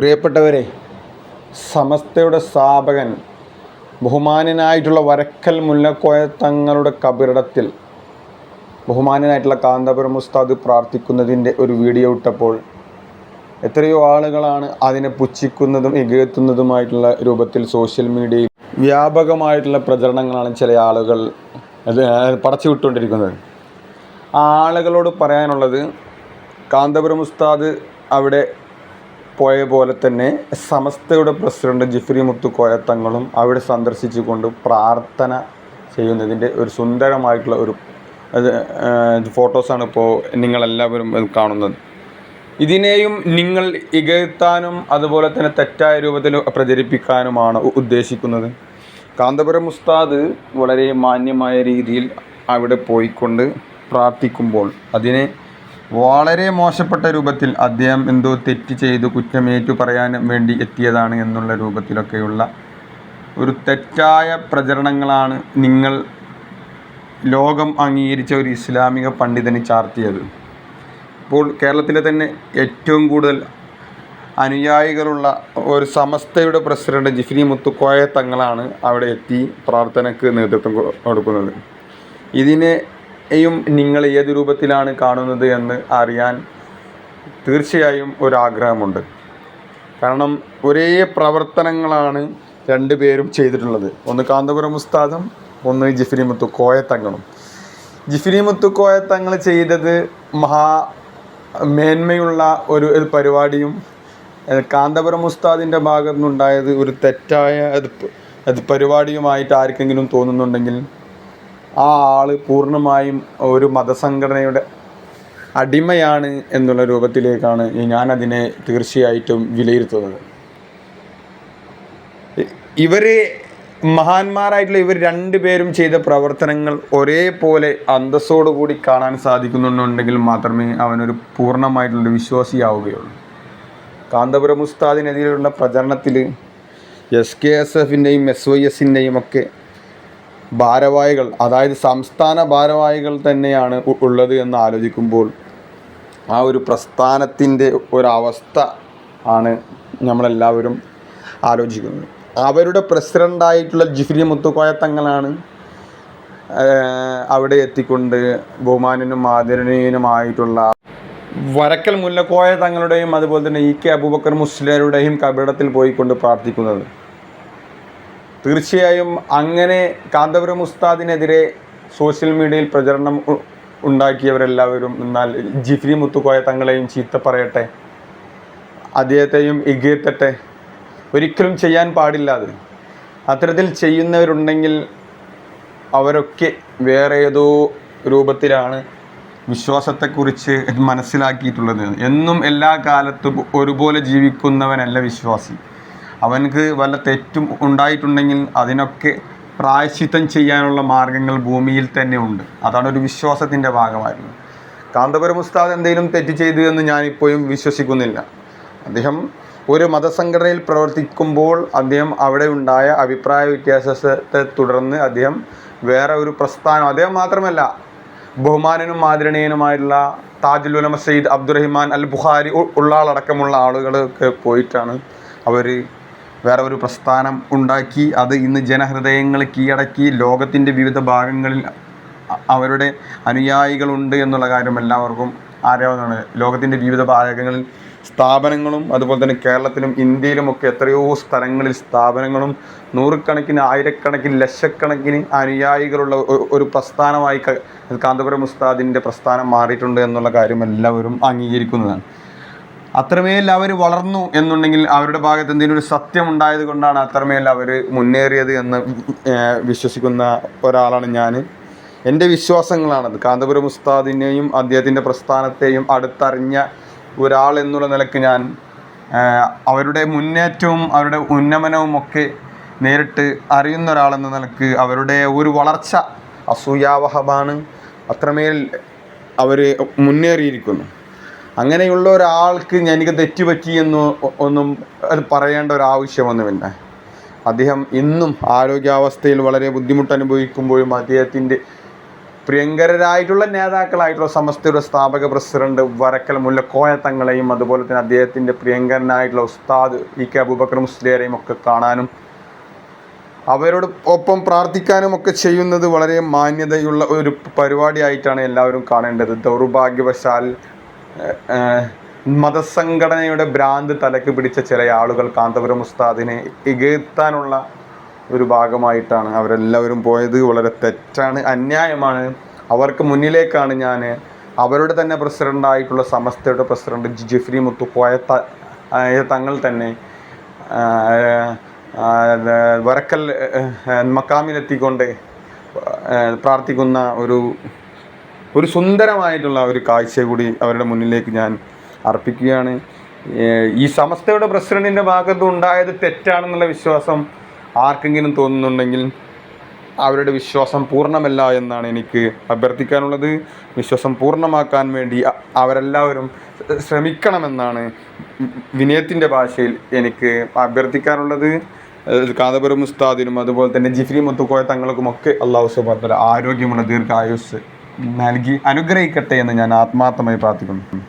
പ്രിയപ്പെട്ടവരെ സമസ്തയുടെ സ്ഥാപകൻ ബഹുമാനനായിട്ടുള്ള വരക്കൽ മുല്ലക്കോയ തങ്ങളുടെ കബറിടത്തിൽ ബഹുമാനനായിട്ടുള്ള കാന്തപുരം ഉസ്താദ് പ്രാർത്ഥിക്കുന്നതിന്റെ ഒരു വീഡിയോ ഇട്ടപ്പോൾ എത്രയോ ആളുകളാണ് അതിനെ പുച്ഛിക്കുന്നതും ഇകത്തുന്നതുമായിട്ടുള്ള രൂപത്തിൽ സോഷ്യൽ മീഡിയയിൽ വ്യാപകമായിട്ടുള്ള പ്രചരണങ്ങളാണ് ചില ആളുകൾ അത് പടച്ചു വിട്ടുകൊണ്ടിരിക്കുന്നത് ആ ആളുകളോട് പറയാനുള്ളത് കാന്തപുരം ഉസ്താദ് അവിടെ പോയ പോലെ തന്നെ സമസ്തയുടെ പ്രസിഡന്റ് ജിഫ്രി മുത്തുക്കോയ തങ്ങളും അവിടെ സന്ദർശിച്ചുകൊണ്ട് പ്രാർത്ഥന ചെയ്യുന്നതിന്റെ ഒരു സുന്ദരമായിട്ടുള്ള ഒരു ഫോട്ടോസാണ് ഇപ്പോൾ നിങ്ങളെല്ലാവരും കാണുന്നത്. ഇതിനെയും നിങ്ങൾ ഇകഴ്ത്താനും അതുപോലെ തന്നെ തെറ്റായ രൂപത്തിൽ പ്രചരിപ്പിക്കാനുമാണ് ഉദ്ദേശിക്കുന്നത്. കാന്തപുരം ഉസ്താദ് വളരെ മാന്യമായ രീതിയിൽ അവിടെ പോയിക്കൊണ്ട് പ്രാർത്ഥിക്കുമ്പോൾ അതിനെ വളരെ മോശപ്പെട്ട രൂപത്തിൽ അദ്ദേഹം എന്തോ തെറ്റ് ചെയ്തു കുറ്റമേറ്റു പറയാൻ വേണ്ടി എത്തിയതാണ് എന്നുള്ള രൂപത്തിലൊക്കെയുള്ള ഒരു തെറ്റായ പ്രചരണങ്ങളാണ് നിങ്ങൾ ലോകം അംഗീകരിച്ച ഒരു ഇസ്ലാമിക പണ്ഡിതന് ചാർത്തിയത്. ഇപ്പോൾ കേരളത്തിലെ തന്നെ ഏറ്റവും കൂടുതൽ അനുയായികളുള്ള ഒരു സമസ്തയുടെ പ്രസിഡന്റ് ജിഫ്രി മുത്തുക്കോയ തങ്ങളാണ് അവിടെ എത്തി പ്രാർത്ഥനയ്ക്ക് നേതൃത്വം കൊടുക്കുന്നത്. കൊടുക്കുന്നത് ഇതിനെയും നിങ്ങൾ ഏത് രൂപത്തിലാണ് കാണുന്നത് എന്ന് അറിയാൻ തീർച്ചയായും ഒരാഗ്രഹമുണ്ട്. കാരണം ഒരേ പ്രവർത്തനങ്ങളാണ് രണ്ടുപേരും ചെയ്തിട്ടുള്ളത്. ഒന്ന് കാന്തപുരം ഉസ്താദും ഒന്ന് ജിഫിനി മുത്തു കോയത്തങ്ങളും ജിഫിനി മുത്തു കോയത്തങ്ങൾ ചെയ്തത് മഹാ മേന്മയുള്ള ഒരു പരിപാടിയും കാന്തപുരം ഉസ്താദിന്റെ ഭാഗത്തുനിന്നുണ്ടായത് ഒരു തെറ്റായ അത് പരിപാടിയുമായിട്ട് ആർക്കെങ്കിലും തോന്നുന്നുണ്ടെങ്കിൽ ആ ആൾ പൂർണമായും ഒരു മതസംഘടനയുടെ അടിമയാണ് എന്നുള്ള രൂപത്തിലേക്കാണ് ഞാനതിനെ തീർച്ചയായിട്ടും വിലയിരുത്തുന്നത്. ഇ- ഇവർ മഹാന്മാരായിട്ടുള്ള ഇവർ രണ്ടുപേരും ചെയ്ത പ്രവർത്തനങ്ങൾ ഒരേപോലെ അന്തസ്സോടുകൂടി കാണാൻ സാധിക്കുന്നുണ്ടെങ്കിൽ മാത്രമേ അവനൊരു പൂർണമായിട്ടുള്ള വിശ്വാസിയാവുകയുള്ളൂ. കാന്തപുരം ഉസ്താദിനെതിരെയുള്ള പ്രചരണത്തിൽ എസ് കെ എസ് എഫിന്റെയും എസ് വൈ എസിന്റെയും ഒക്കെ ഭാരവാഹികൾ അതായത് സംസ്ഥാന ഭാരവാഹികൾ തന്നെയാണ് ഉള്ളത് എന്ന് ആലോചിക്കുമ്പോൾ ആ ഒരു പ്രസ്ഥാനത്തിന്റെ ഒരവസ്ഥ ആണ് നമ്മളെല്ലാവരും ആലോചിക്കുന്നത്. അവരുടെ പ്രസിഡന്റായിട്ടുള്ള ജിഫ്രി മുത്തുക്കോയ തങ്ങളാണ് അവിടെ എത്തിക്കൊണ്ട് ബഹുമാനനും ആദരണീയനുമായിട്ടുള്ള വരക്കൽ മുല്ലക്കോയ തങ്ങളുടെയും അതുപോലെ തന്നെ ഇ കെ അബൂബക്കർ മുസ്ലിയരുടെയും കപടത്തിൽ പോയിക്കൊണ്ട് പ്രാർത്ഥിക്കുന്നത്. തീർച്ചയായും അങ്ങനെ കാന്തപുരം ഉസ്താദിനെതിരെ സോഷ്യൽ മീഡിയയിൽ പ്രചരണം ഉണ്ടാക്കിയവരെല്ലാവരും എന്നാൽ ജിഫ്രി മുത്തുക്കോയ തങ്ങളെയും ചീത്ത പറയട്ടെ. അദ്ദേഹത്തെയും ഇകഴ്ത്തട്ടെ. ഒരിക്കലും ചെയ്യാൻ പാടില്ല അത്. അത്തരത്തിൽ ചെയ്യുന്നവരുണ്ടെങ്കിൽ അവരൊക്കെ വേറെ ഏതോ രൂപത്തിലാണ് വിശ്വാസത്തെക്കുറിച്ച് മനസ്സിലാക്കിയിട്ടുള്ളത്. എന്നും എല്ലാ കാലത്തും ഒരുപോലെ ജീവിക്കുന്നവനല്ല വിശ്വാസി. അവനക്ക് വല്ല തെറ്റും ഉണ്ടായിട്ടുണ്ടെങ്കിൽ അതിനൊക്കെ പ്രായശ്ചിത്തം ചെയ്യാനുള്ള മാർഗങ്ങൾ ഭൂമിയിൽ തന്നെ ഉണ്ട്. അതാണ് ഒരു വിശ്വാസത്തിന്റെ ഭാഗമായിരുന്നു. കാന്തപുരം ഉസ്താദ് എന്തെങ്കിലും തെറ്റ് ചെയ്തു എന്ന് ഞാനിപ്പോഴും വിശ്വസിക്കുന്നില്ല. അദ്ദേഹം ഒരു മതസംഘടനയിൽ പ്രവർത്തിക്കുമ്പോൾ അദ്ദേഹം അവിടെ ഉണ്ടായ അഭിപ്രായ വ്യത്യാസത്തെ തുടർന്ന് അദ്ദേഹം വേറെ ഒരു പ്രസ്ഥാനം അദ്ദേഹം മാത്രമല്ല ബഹുമാനനും ആദരണീയനുമായിട്ടുള്ള താജുൽ ഉലമ സയ്യിദ് അബ്ദുറഹിമാൻ അൽ ബുഖാരി ഉള്ള ആളടക്കമുള്ള ആളുകളൊക്കെ പോയിട്ടാണ് അവർ വേറെ ഒരു പ്രസ്ഥാനം ഉണ്ടാക്കി അത് ഇന്ന് ജനഹൃദയങ്ങൾ കീഴടക്കി ലോകത്തിന്റെ വിവിധ ഭാഗങ്ങളിൽ അവരുടെ അനുയായികളുണ്ട് എന്നുള്ള കാര്യം എല്ലാവർക്കും അറിയാവുന്നതാണ്. ലോകത്തിന്റെ വിവിധ ഭാഗങ്ങളിൽ സ്ഥാപനങ്ങളും അതുപോലെ തന്നെ കേരളത്തിലും ഇന്ത്യയിലുമൊക്കെ എത്രയോ സ്ഥലങ്ങളിൽ സ്ഥാപനങ്ങളും നൂറുകണക്കിന് ആയിരക്കണക്കിന് ലക്ഷക്കണക്കിന് അനുയായികളുള്ള ഒരു പ്രസ്ഥാനമായി കാന്തപുരം ഉസ്താദിന്റെ പ്രസ്ഥാനം മാറിയിട്ടുണ്ട് എന്നുള്ള കാര്യം എല്ലാവരും അംഗീകരിക്കുന്നതാണ്. അത്രമേൽ അവർ വളർന്നു എന്നുണ്ടെങ്കിൽ അവരുടെ ഭാഗത്ത് എന്തെങ്കിലും ഒരു സത്യം ഉണ്ടായത് കൊണ്ടാണ് അത്രമേൽ അവർ മുന്നേറിയത് എന്ന് വിശ്വസിക്കുന്ന ഒരാളാണ് ഞാൻ എന്റെ വിശ്വാസങ്ങളാണത്. കാന്തപുരം ഉസ്താദിനെയും അദ്ദേഹത്തിന്റെ പ്രസ്ഥാനത്തെയും അടുത്തറിഞ്ഞ ഒരാൾ എന്നുള്ള നിലയ്ക്ക് ഞാൻ അവരുടെ മുന്നേറ്റവും അവരുടെ ഉന്നമനവും ഒക്കെ നേരിട്ട് അറിയുന്ന ഒരാളെന്ന നിലയ്ക്ക് അവരുടെ ഒരു വളർച്ച അസൂയാവഹമാണ്. അത്രമേൽ അവർ മുന്നേറിയിരിക്കുന്നു. അങ്ങനെയുള്ള ഒരാൾക്ക് എനിക്ക് തെറ്റുപറ്റി എന്ന് ഒന്നും അത് പറയേണ്ട ഒരു ആവശ്യമൊന്നുമില്ല. അദ്ദേഹം ഇന്നും ആരോഗ്യാവസ്ഥയിൽ വളരെ ബുദ്ധിമുട്ട് അനുഭവിക്കുമ്പോഴും അദ്ദേഹത്തിന്റെ പ്രിയങ്കരായിട്ടുള്ള നേതാക്കളായിട്ടുള്ള സമസ്തയുടെ സ്ഥാപക പ്രസിഡന്റ് വരക്കൽ മുല്ലക്കോയ തങ്ങളെയും അതുപോലെ തന്നെ അദ്ദേഹത്തിന്റെ പ്രിയങ്കരനായിട്ടുള്ള ഉസ്താദ് ഇ കെ അബൂബക്കർ മുസ്ലിയാരെയും ഒക്കെ കാണാനും അവരോട് ഒപ്പം പ്രാർത്ഥിക്കാനും ഒക്കെ ചെയ്യുന്നത് വളരെ മാന്യതയുള്ള ഒരു പരിപാടിയായിട്ടാണ് എല്ലാവരും കാണേണ്ടത്. ദൗർഭാഗ്യവശാൽ മതസംഘടനയുടെ ഭ്രാന്ത് തലക്ക് പിടിച്ച ചില ആളുകൾ കാന്തപുരം ഉസ്താദിനെ ഇകഴ്ത്താനുള്ള ഒരു ഭാഗമായിട്ടാണ് അവരെല്ലാവരും പോയത്. വളരെ തെറ്റാണ് അന്യായമാണ്. അവർക്ക് മുന്നിലേക്കാണ് ഞാൻ അവരുടെ തന്നെ പ്രസിഡന്റായിട്ടുള്ള സമസ്തയുടെ പ്രസിഡന്റ് മുത്തുക്കോയ പോയ തങ്ങൾ തന്നെ വരക്കൽ മക്കാമിലെത്തിക്കൊണ്ട് പ്രാർത്ഥിക്കുന്ന ഒരു ഒരു സുന്ദരമായിട്ടുള്ള ഒരു കാഴ്ച കൂടി അവരുടെ മുന്നിലേക്ക് ഞാൻ അർപ്പിക്കുകയാണ്. ഈ സമസ്തയുടെ പ്രസിഡന്റിന്റെ ഭാഗത്ത് ഉണ്ടായത് തെറ്റാണെന്നുള്ള വിശ്വാസം ആർക്കെങ്കിലും തോന്നുന്നുണ്ടെങ്കിൽ അവരുടെ വിശ്വാസം പൂർണമല്ല എന്നാണ് എനിക്ക് അഭ്യർത്ഥിക്കാനുള്ളത്. വിശ്വാസം പൂർണമാക്കാൻ വേണ്ടി അവരെല്ലാവരും ശ്രമിക്കണമെന്നാണ് വിനയത്തിന്റെ ഭാഷയിൽ എനിക്ക് അഭ്യർത്ഥിക്കാനുള്ളത്. കാന്തപുരം ഉസ്താദിനും അതുപോലെ തന്നെ ജിഫ്രി മുത്തുക്കോയ തങ്ങൾക്കുമൊക്കെ അള്ളാഹു സുബാത്തല ആരോഗ്യമുള്ള ദീർഘായുസ് നൽകി അനുഗ്രഹിക്കട്ടെ എന്ന് ഞാൻ ആത്മാർത്ഥമായി പ്രാർത്ഥിക്കുന്നു.